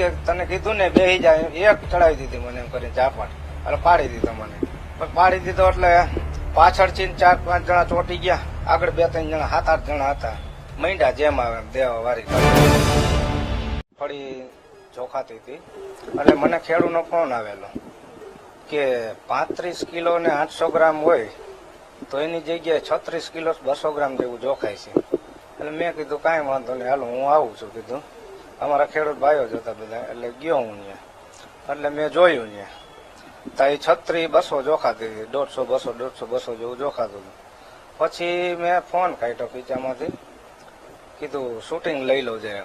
કે તને કીધું ને બેહી જાય. એક ચડાવી દીધી મને એમ કરીને ચાપાટ એટલે પાડી દીધો મને. પણ પાડી દીધો એટલે પાછળથી ને ચાર પાંચ જણા ચોટી ગયા. આગળ બે ત્રણ જણા, સાત આઠ જણા હતા. મૈંડા જેમ આવે દેવા વારી ફળી ચોખાતી હતી. એટલે મને ખેડૂનો ફોન આવેલો કે પાંત્રીસ કિલો ને આઠસો ગ્રામ હોય તો એની જગ્યાએ છત્રીસ કિલો બસો ગ્રામ જેવું જોખાય છે. એટલે મેં કીધું કાંઈ વાંધો નહીં. હાલો, હું આવું છું, કીધું. અમારા ખેડૂત ભાઈઓ જોતા બધા, એટલે ગયો હું ત્યાં એટલે મેં જોયું ત્યાં ત્યાં છત્રી બસો જોખાતી હતી, દોઢસો બસો દોઢસો બસો જેવું જોખાતું હતું. પછી મેં ફોન કાઢ્યો પીચામાંથી, કીધું, શૂટિંગ લઈ લો જે.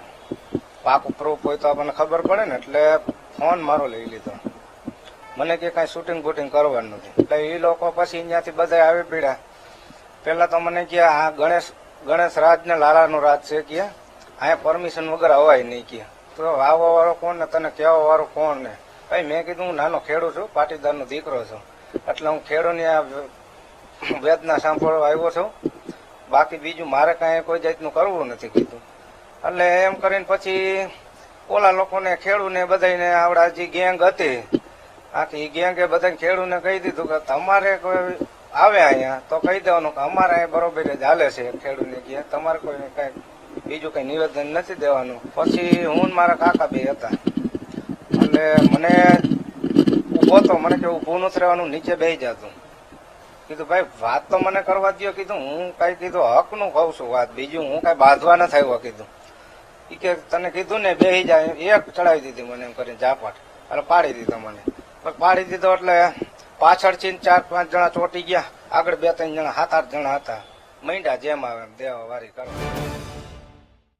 પાક પ્રૂફ હોય તો આપણને ખબર પડે ને, એટલે ફોન મારો લઈ લીધો. મને કે કાંઈ શૂટિંગ બૂટિંગ કરવાનું નથી. એટલે એ લોકો પછી અહીંયાથી બધા આવી પીડ્યા. પહેલાં તો મને કે આ ગણેશ ગણેશ રાજને લાલાનું રાજ છે કે અહીંયા પરમિશન વગર અવાય નહીં કે. તો આવવા વાળો કોણ ને તને કહેવા વાળો કોણ ને? ભાઈ, મેં કીધું હું નાનો ખેડૂ છું, પાટીદારનો દીકરો છું. એટલે હું ખેડૂની આ વેદના સાંભળવા આવ્યો છું. બાકી બીજું મારે કાંઈ કોઈ જાતનું કરવું નથી કીધું. એટલે એમ કરીને પછી ઓલા લોકોને, ખેડૂને બધાને આવડા જે ગેંગ હતી, આખી ગેંગે બધાને ખેડૂને કહી દીધું કે તમારે કોઈ આવે અહીંયા, તો કહી દેવાનું કે અમારે અહીંયા બરોબર જ હાલે છે, ખેડૂને ગેંગ તમારે કોઈ કઈ બીજું કઈ નિવેદન નથી દેવાનું. પછી હું મારા કાકા બે હતા. એટલે મને ઊભો તો, મને કે ઉભું નથી રહેવાનું, નીચે બે જતું. કીધું, ભાઈ, વાત તો મને કરવા દો કીધું. હું કઈ કીધું, હકનું કઉ છું વાત, બીજું હું કઈ બાંધવા ન થયું કીધું. ઈ કે, તને કીધું ને, બેહી જાય એક ચડાવી દીધી મને એમ કરીને ઝાપટ. એટલે પાડી દીધો મને. પાડી દીધો એટલે પાછળથી ને ચાર પાંચ જણા ચોટી ગયા. આગળ બે ત્રણ જણા, સાત આઠ જણા હતા. મૈંડા જેમ આવે એમ દેવા વારી કરવા